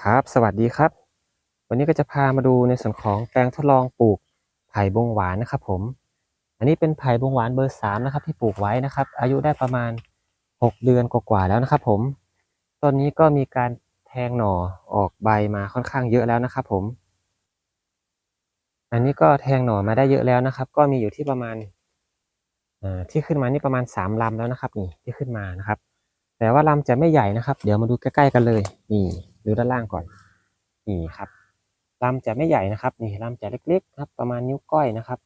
ครับ สวัสดีครับ วันนี้ก็จะพามาดูในส่วนของแปลงทดลองปลูกไผ่บงหวานนะครับผม อันนี้เป็นไผ่บงหวานเบอร์สามนะครับที่ปลูกไว้นะครับ อายุได้ประมาณหกเดือนกว่าๆแล้วนะครับ ผมต้นนี้ก็มีการแทงหน่อออกใบมาค่อนข้างเยอะแล้วนะครับ ผม อันนี้ก็แทงหน่อมาได้เยอะแล้วนะครับ ก็มีอยู่ที่ประมาณที่ขึ้นมานี่ประมาณสามลำแล้วนะครับ นี่ที่ขึ้นมานะครับ แต่ว่าลำจะไม่ใหญ่นะครับ เดี๋ยวมาดูใกล้ๆกันเลยนี่ ดูด้านล่างก่อน นี่ครับลำจะไม่ใหญ่นะครับ นี่ลำจะเล็กๆครับ ประมาณนิ้วก้อยนะครับ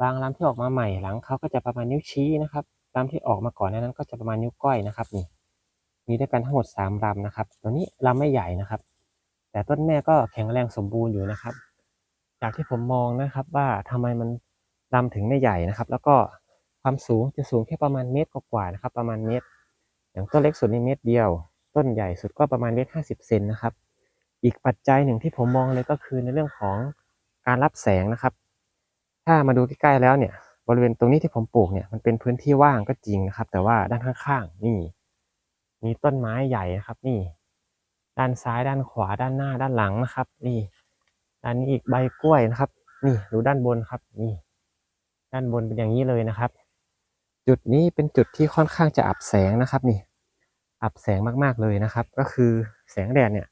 บางลำที่ออกมาใหม่หลังเขาก็จะประมาณนิ้วชี้นะครับลำที่ออกมาก่อนนั้นก็จะประมาณนิ้วก้อยนะครับ นี่ มีด้วยกันทั้งหมดสามลำนะครับ ตัวนี้ลำไม่ใหญ่นะครับ แต่ต้นแม่ก็แข็งแรงสมบูรณ์อยู่นะครับ จากที่ผมมองนะครับว่าทำไมมันลำถึงไม่ใหญ่นะครับ แล้วก็ความสูงจะสูงแค่ประมาณเมตรกว่าๆนะครับ ประมาณเมตร อย่างต้นเล็กสุดนี่เมตรเดียว ต้นใหญ่สุดก็ประมาณเมตรห้าสิบเซนนะครับ อีกปัจจัยหนึ่งที่ผมมองเลยก็คือในเรื่องของการรับแสงนะครับ ถ้ามาดูใกล้ๆแล้วเนี่ย บริเวณตรงนี้ที่ผมปลูกเนี่ยมันเป็นพื้นที่ว่างก็จริงนะครับ แต่ว่าด้านข้างๆนี่ มีต้นไม้ใหญ่นะครับ นี่ ด้านซ้ายด้านขวาด้านหน้าด้านหลังนะครับ นี่ด้านนี้อีกใบกล้วยนะครับ นี่ดูด้านบนครับนี่ ด้านบนเป็นอย่างนี้เลยนะครับ จุดนี้เป็นจุดที่ค่อนข้างจะอับแสงนะครับนี่ อับแสงมากๆเลยนะครับ ก็คือแสงแดดเนี่ย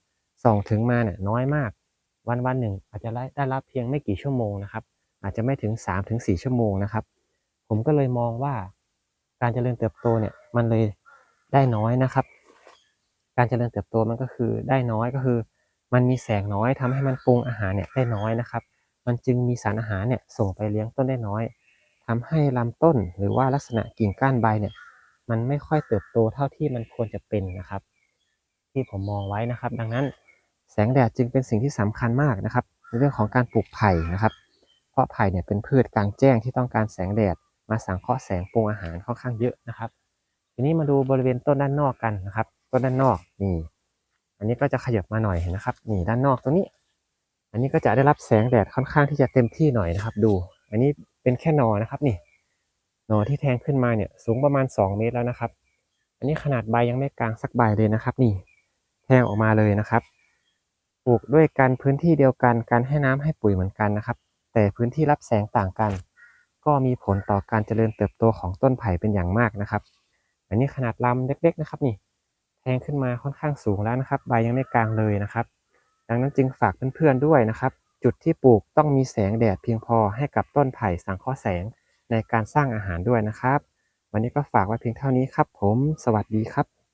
ส่องถึงมาเนี่ยน้อยมาก วันวันหนึ่ง อาจจะได้รับเพียงไม่กี่ชั่วโมงนะครับ อาจจะไม่ถึง3าถึงสชั่วโมงนะครับ ผมก็เลยมองว่าการเจริญเติบโตเนี่ยมันเลยได้น้อยนะครับ การเจริญเติบโตมันก็คือได้น้อยก็คือ มันมีแสงน้อยทำให้มันปรุงอาหารเนี่ยได้น้อยนะครับ มันจึงมีสารอาหารเนี่ยส่งไปเลี้ยงต้นได้น้อยทำให้ลำต้นหรือว่าลักษณะกิ่งก้านใบเนี่ย มันไม่ค่อยเติบโตเท่าที่มันควรจะเป็นนะครับ ที่ผมมองไว้นะครับ ดังนั้นแสงแดดจึงเป็นสิ่งที่สำคัญมากนะครับ ในเรื่องของการปลูกไผ่นะครับ เพราะไผ่เนี่ยเป็นพืชกลางแจ้งที่ต้องการแสงแดด มาสังเคราะห์แสงปรุงอาหารค่อนข้างเยอะนะครับ ทีนี้มาดูบริเวณต้นด้านนอกกันนะครับ ต้นด้านนอกนี่ อันนี้ก็จะขยับมาหน่อยนะครับนี่ด้านนอกตรงนี้ อันนี้ก็จะได้รับแสงแดดค่อนข้างที่จะเต็มที่หน่อยนะครับ ดู อันนี้เป็นแค่นอนะครับนี่ หน่อที่แทงขึ้นมาเนี่ยสูงประมาณ 2 เมตรแล้วนะครับ อันนี้ขนาดใบยังไม่กลางสักใบเลยนะครับ นี่แทงออกมาเลยนะครับ ปลูกด้วยกันพื้นที่เดียวกันการให้น้ำให้ปุ๋ยเหมือนกันนะครับ แต่พื้นที่รับแสงต่างกัน ก็มีผลต่อการเจริญเติบโตของต้นไผ่เป็นอย่างมากนะครับ อันนี้ขนาดลำเล็กๆนะครับนี่แทงขึ้นมาค่อนข้างสูงแล้วนะครับ ใบยังไม่กลางเลยนะครับ ดังนั้นจึงฝากเพื่อนๆด้วยนะครับ จุดที่ปลูกต้องมีแสงแดดเพียงพอให้กับต้นไผ่สังเคราะห์แสง ในการสร้างอาหารด้วยนะครับ วันนี้ก็ฝากไว้เพียงเท่านี้ครับผม สวัสดีครับ